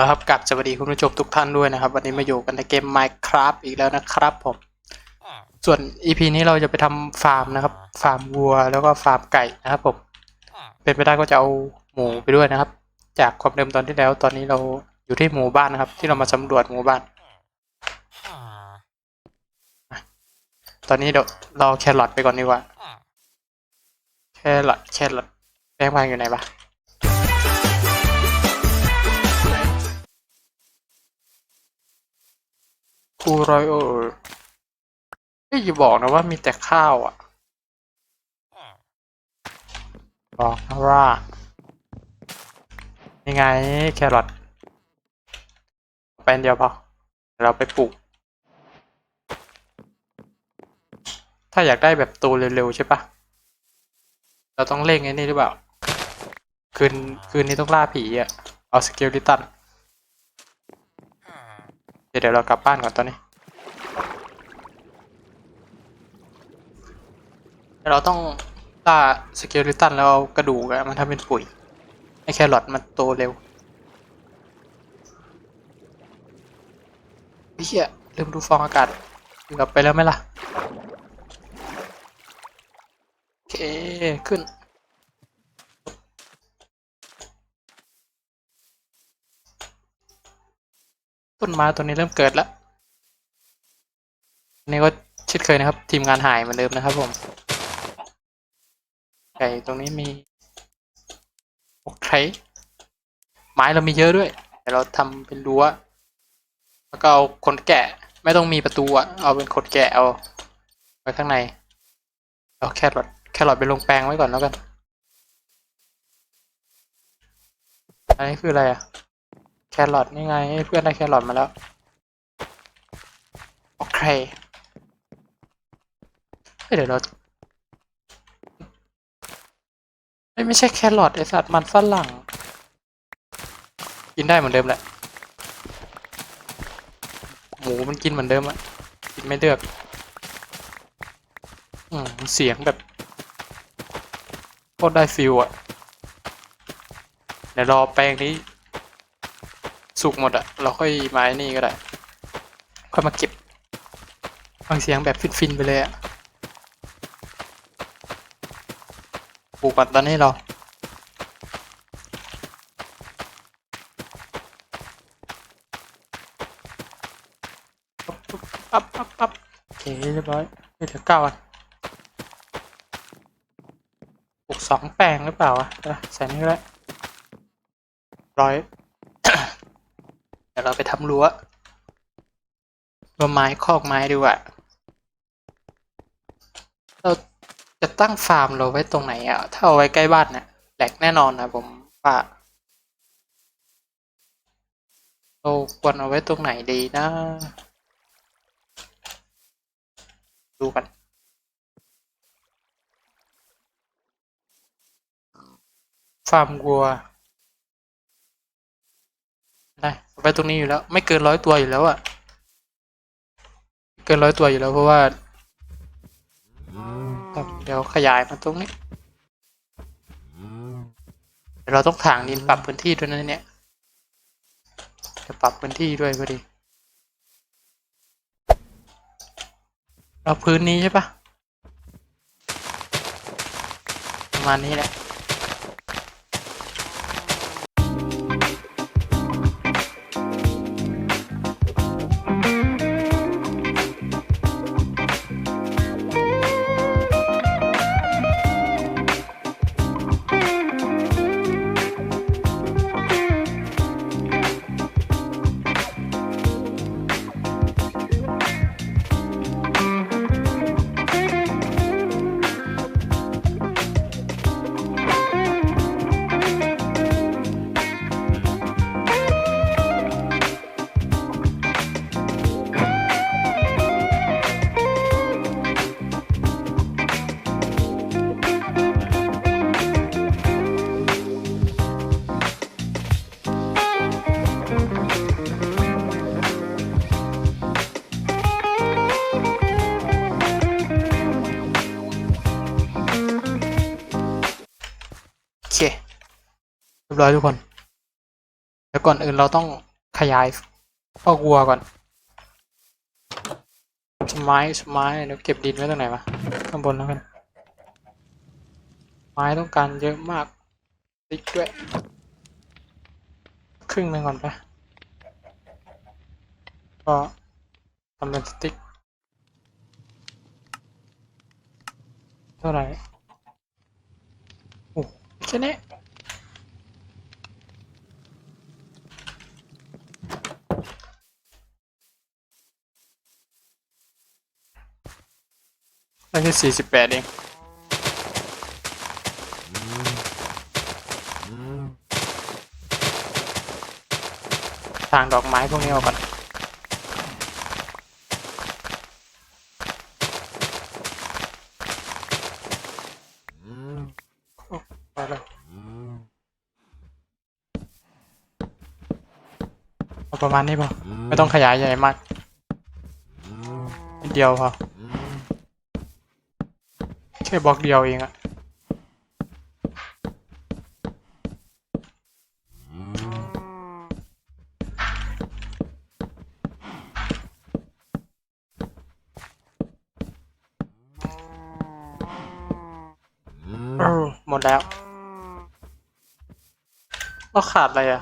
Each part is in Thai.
นะครับกับสวัสดีคุณผู้ชมทุกท่านด้วยนะครับ วันนี้มาอยู่กันในเกม Minecraft อีกแล้วนะครับผม ส่วน EP นี้เราจะไปทำฟาร์มนะครับ ฟาร์มวัวแล้วก็ฟาร์มไก่นะครับผมเป็นไปได้ก็จะเอาหมูไปด้วยนะครับ จากความเดิมตอนที่แล้ว ตอนนี้เราอยู่ที่หมู่บ้านนะครับ ที่เรามาสำรวจหมู่บ้าน ตอนนี้เดี๋ยวเราแครอทไปก่อนดีกว่าแครอทแครอทแป้งวางอยู่ไหนปะ คูรอยโอไม่อย่าบอกนะว่ามีแต่ข้าวอะ บอกนะว่ายังไงแครอทไปอันเดียวพอเดี๋ยวเราไปปลูก ถ้าอยากได้แบบโตเร็วๆใช่ปะเราต้องเร่งไอ้นี่หรือเปล่า คืนคืนนี้ต้องล่าผีอะ เอาสเกลลิตัน เดี๋ยวเรากลับบ้านก่อนตอนนี้ เราต้องล่าสเกลลิตันแล้วเอากระดูกอะมันทำเป็นปุ๋ยให้แครอทมันโตเร็วเฮียลืมดูฟองอากาศกลับไปแล้วไหมล่ะ โอเค ขึ้น ต้นไม้ตัวนี้เริ่มเกิดแล้วนนี้ก็ชิดเคยนะครับ ทีมงานหายเหมือนเดิมนะครับผม ไก่ตรงนี้มีโอเคไม้เรามีเยอะด้วยเดี๋ยวเราทำเป็นรั้วแล้วก็เอาคนแกะไม่ต้องมีประตูอะเอาเป็นคนแกะเอาไว้ข้างในเอาแครอทแครอทไปลงแปลงไว้ก่อนแล้วกันอันนี้คืออะไรอะ แครอทนี่ไง เพื่อนได้แครอทมาแล้ว โอเคเฮ้ยเดี๋ยวเราไม่ใช่แครอทไอสัตว์มันฝรั่ง กินได้เหมือนเดิมแหละ หมูมันกินเหมือนเดิมอะกินไม่เลือก อืมเสียงแบบโคตรได้ฟิลอะเดี๋ยวรอแปลงนี้ สุกหมดอะเราค่อยไอ้นี่ก็ได้ ค่อยมาเก็บฟังเสียงแบบฟินๆไปเลยอะปลูกก่อนตอนนี้เราปั๊บปั๊บปั๊บโอเคเรียบร้อยเหลือเก้าอันปลูกสองแปลงหรือเปล่าวะใส่นี่ก็ได้ร้อย ดี๋ยวเราไปทำรั้วรั้วไม้คอกไม้ดีกว่าเราจะตั้งฟาร์มเราไว้ตรงไหนอะ ถ้าเอาไว้ใกล้บ้านเนี่ยแหลกแน่นอนนะผมว่าเราควรเอาไว้ตรงไหนดีนะ ดูกันฟาร์มวัว ได้ไปตรงนี้อยู่แล้ว ไม่เกินร้อยตัวอยู่แล้วอะเกินร้อยตัวอยู่แล้วเพราะว่าครับเดี๋ยวขยายมาตรงนี้เดี๋ยวเราต้องถางดินปรับพื้นที่ด้วยนะเนี่ยจะปรับพื้นที่ด้วยพอดีเราพื้นนี้ใช่ปะประมาณนี้แหละ รียบร้อยทุกคนแล้วก่อนอื่นเราต้องขยายพอกวัวก่อนสไม้สไม้เดี๋ยวเก็บดินไว้ตรงไหนวะข้างบนแล้วกันไม้ต้องการเยอะมากติ๊กด้วยครึ่งหนึ่งก่อนไปก็ทำเป็นสติ๊กเท่าไหร่โอ้แค่นี้ ได้แค่สี่สิบแปดเองทางดอกไม้พวกนี้ออกก่อนปเลยเอาประมาณนี้พอไม่ต้องขยายใหญ่มากนิดเดียวพอ ค่บล็อกเดียวเองอะหมดแล้วเราขาดอะไรอะ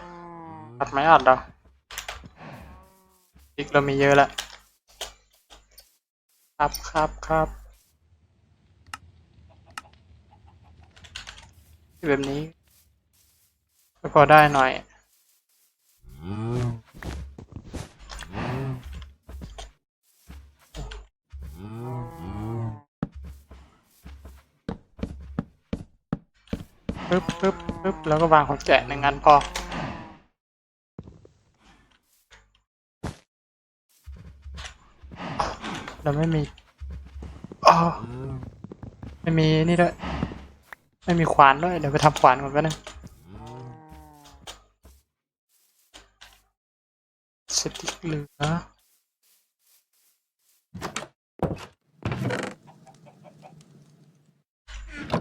ขาดไม้อัดเหรออีกเรามีเยอะแล้ว ครับครับครับ แบบนี้ก็พอได้หน่อยปึ๊บปึ๊บปึ๊บแล้วก็วางของแกะหนึ่งอันพอ เราไม่มีอ๋อไม่มีนี่ด้วย ไม่มีขวานด้วย เดี๋ยวไปทำขวานก่อนแป๊บนึงสติ๊กเหลือ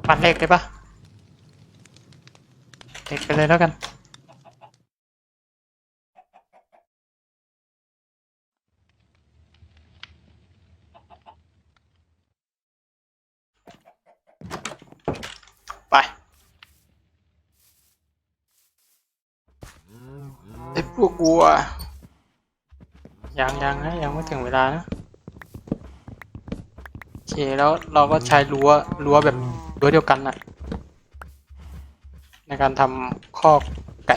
ปันเลขได้ปะเล็กไปเลยแล้วกัน ไป ไอ้พวกวัวยังยังนะยังไม่ถึงเวลานะโอเคแล้วเราก็ใช้รั้วรั้วแบบรั้วเดียวกันน่ะ ในการทำคอกไก่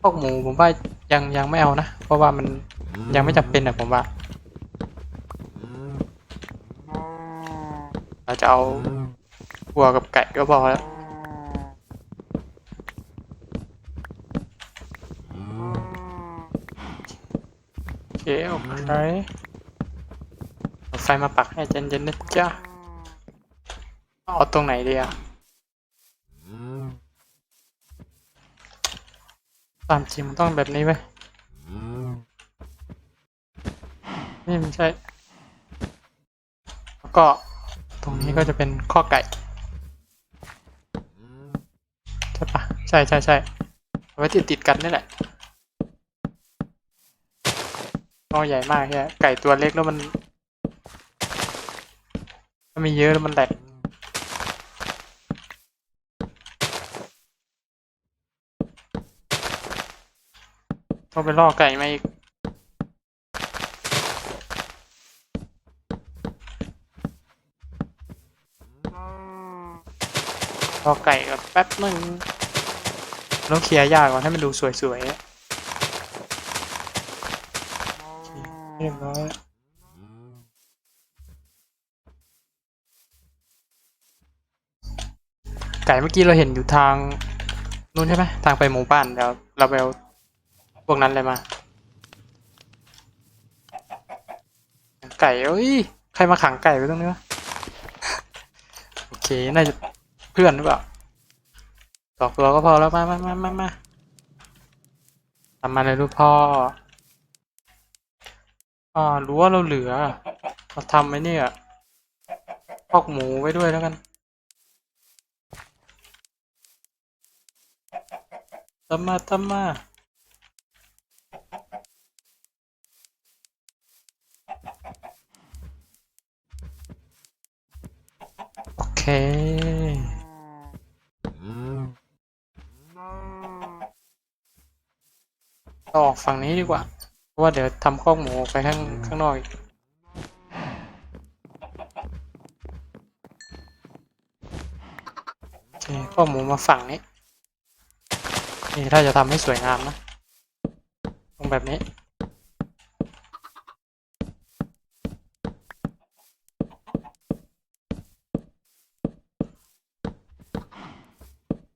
คอกหมูผมว่ายังยังไม่เอานะ เพราะว่ามันยังไม่จำเป็นนะผมว่า เราจะเอาวัวกับไก่ก็พอแล้ว โอเคโอ เอาไฟมาปักให้เย็นๆนะจ๊ะเอาตรงไหนดีอะตามจริงมันต้องแบบนี้ไหมนี่ไม่ใช่ แล้วก็ตรงนี้ก็จะเป็นข้อไก่ ใช่ปะใช่ใช่ใช่ไว้ติดติดกันนี่แหละ ข้อใหญ่มากแค่ไก่ตัวเล็กแล้วมันมันมีเยอะแล้วมันแหลกต้องไปล่อไก่มาอีกรอไก่ก่อนแป๊บหนึ่งต้องเคลียร์ยากก่อนให้มันดูสวยๆอะโอ เรียบร้อยไก่เมื่อกี้เราเห็นอยู่ทางนู้นใช่ไหมทางไปหมู่บ้านเดี๋ยวเราไปเอาพวกนั้นเลยมา ไก่เอ้ยใครมาขังไก่ไว้ตรงนี้วะโอเคน่าจะเพื่อนหรือเปล่าสองตัวก็พอแล้วมามามามามาทำมาเลยลูกพ่อ อ่ารู้ว่าเราเหลือเราทำไหมเนี่ยพอกหมูไว้ด้วยแล้วกัน ตั้มมาตั้มมาโอเคต่อฝั่งนี้ดีกว่า ว่าเดี๋ยวทำข้อกหมูไปข้างข้างนอกอีกโอเคข้อกหมูมาฝั่งนี้ นี่ถ้าจะทำให้สวยงามนะตรงแบบนี้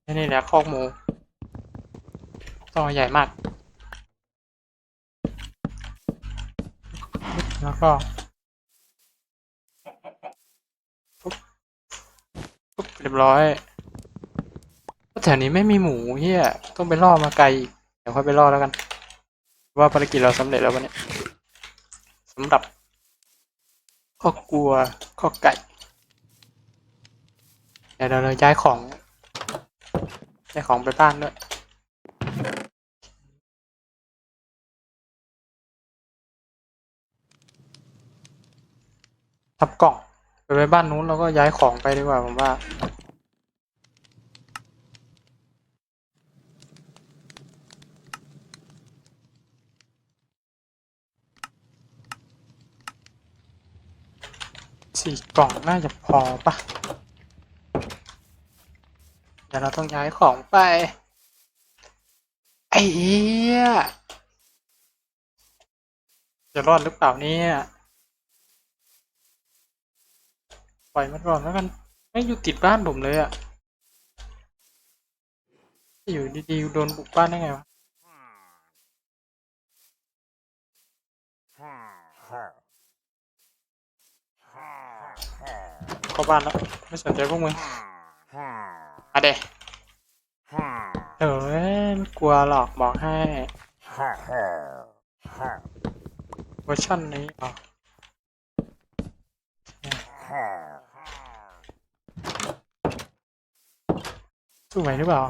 นี่นี่แหละคอกหมูต้องเอาใหญ่มาก แล้วก็ปุ๊บปุ๊บเรียบร้อยแถวนี้ไม่มีหมูเฮียต้องไปล่อมาไกลอีกเดี๋ยวค่อยไปล่อแล้วกัน ว่าภารกิจเราสำเร็จแล้ววันนี้สำหรับข้อกลัวข้อไก่เดี๋ยวเราเลยย้ายของย้ายของไปบ้านด้วย ทับกล่องไปไว้บ้านนู้นแล้วก็ย้ายของไปดีกว่าผมว่า สี่กล่องน่าจะพอปะเดี๋ยวเราต้องย้ายของไป ไอ้เหี้ยจะรอดหรือเปล่าเนี่ย ปล่อยมันก่อนแล้วกันไม่อยู่ติดบ้านผมเลยอะอยู่ดีๆโดนบุกบ้านได้ไงวะเข้าบ้านแล้ว ไม่สนใจพวกมึงอะเดเออกลัวหรอกบอกให้เวอร์ชันนี้อ๋อ สู้ไหวหรือเปล่า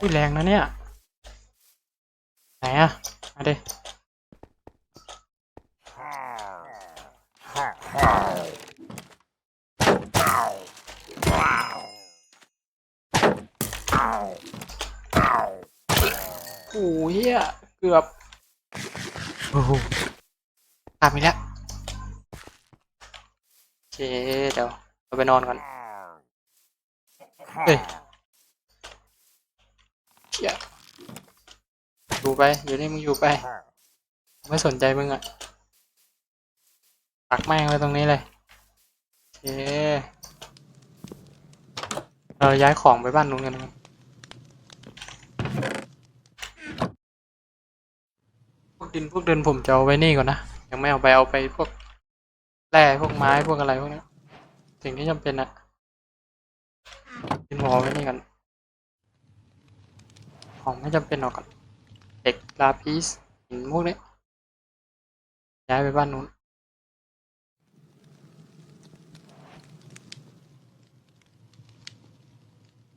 อุ้ยแรงนะเนี่ย ไหนอะมาดิโอ้ยเกือบ โอ้โหตามอีกแล้วโอเคเดี๋ยวเราไปนอนก่อนเอ้ยเชี่ยอยู่ไปอยู่นี่มึงอยู่ไป ไม่สนใจมึงอะปักแม่งไว้ตรงนี้เลยโอเคเราย้ายของไปบ้านนู้นกันนะครับพวก ดินพวกเดินผมจะเอาไว้นี่ก่อนนะ ยังไม่เอาไปเอาไปพวกแร่พวกไม้พวกอะไรพวกนี้สิ่งที่จำเป็นอะดินหมอไว้นี่กันของไม่จำเป็นหรอกก่อนเด็กลาพิสหินพวกนี้ย้ายไปบ้านนู้น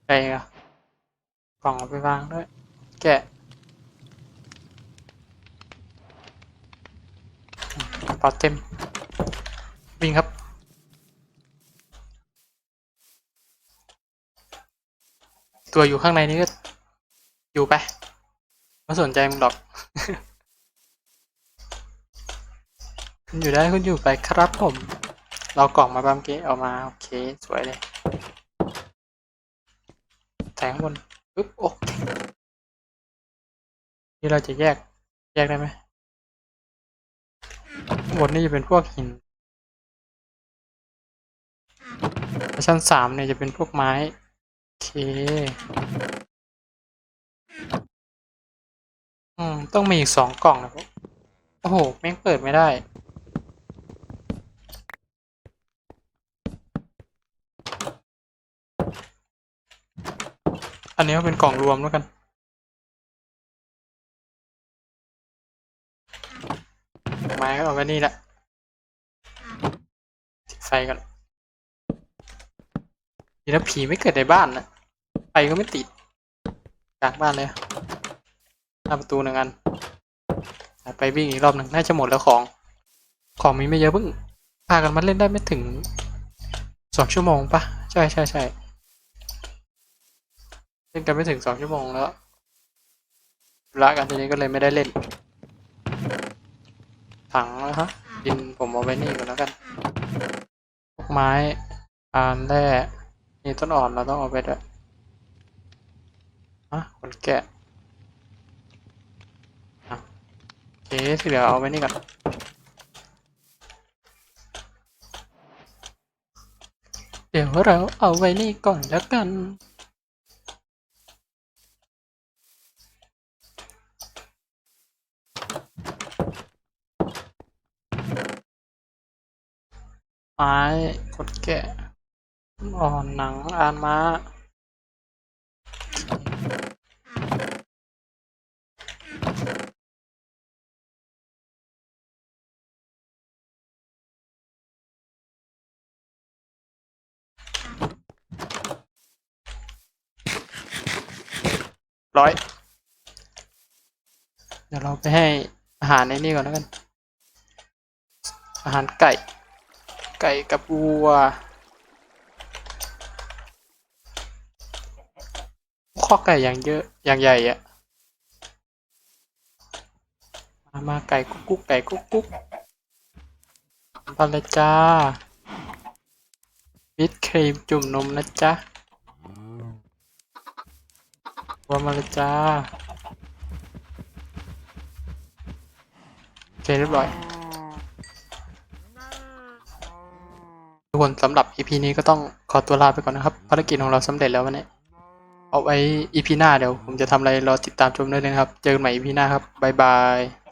ไปอะกล่องเอาไปวางด้วย แกะอืมกระเป๋าเต็ม วิ่งครับ ตัวอยู่ข้างในนี้ก็อยู่ไปไม่สนใจมึงหรอก คุณอยู่ได้คุณอยู่ไปครับผม เรากล่องมาบามเกะเอามา โอเค สวยเลยแทงข้งบนปึ๊บโอเคนี่เราจะแยก แยกได้ไหม บนนี่จะเป็นพวกหินชั้นสามเนี่ยจะเป็นพวกไม้ โอเคอืมต้องมีอีกสองกล่องนะครับโอ้โหแม่งเปิดไม่ได้อันนี้ก็เป็นกล่องรวมแล้วกัน ไม้ก็เอาไว้นี่แหละติดไฟกันดีนะผีไม่เกิดในบ้านนะไฟก็ไม่ติดจากบ้านเลยหน้าประตูหนึ่งอันไปวิ่งอีกรอบหนึ่งน่าจะหมดแล้วของ ของมีไม่เยอะเพิ่งพากันมาเล่นได้ไม่ถึงสองชั่วโมงปะใช่ใช่ใช่เล่นกันไม่ถึงสองชั่วโมงแล้วละกันทีนี้ก็เลยไม่ได้เล่น ถังแล้วฮะดินผมเอาไว้นี่ก่อนแล้วกันพวกไม้อ่านแร่นี่ต้นอ่อนเราต้องเอาไปด้วยอะคนแกะอะโอเคที่เหลือเอาไว้นี่ก่อนเดี๋ยวเราเอาไว้นี่ก่อนแล้วกัน ไม้ขดแกะอ่อนหนังอานม้า ร้อย เดี๋ยวเราไปให้อาหารในนี่ก่อนแล้วกัน อาหารไก่ ก่กับวัวข้อไก่อย่างเยอะอย่างใหญ่อะมามาไก่กุ๊กกุ๊กไก่กุ๊กกุ๊กไปเลยจ้าวิปครีมจุ่มนมนะจ๊ะว่ามาเลยจ้าโอเคเรียบร้อย ทุกคนสำหรับ EP นี้ก็ต้องขอตัวลาไปก่อนนะครับภารกิจของเราสำเร็จแล้ววันนี้ เอาไว้ EP หน้าเดี๋ยวผมจะทำอะไรรอติดตามชมได้เลยนะครับ เจอกันใหม่ EP หน้าครับบ๊ายบาย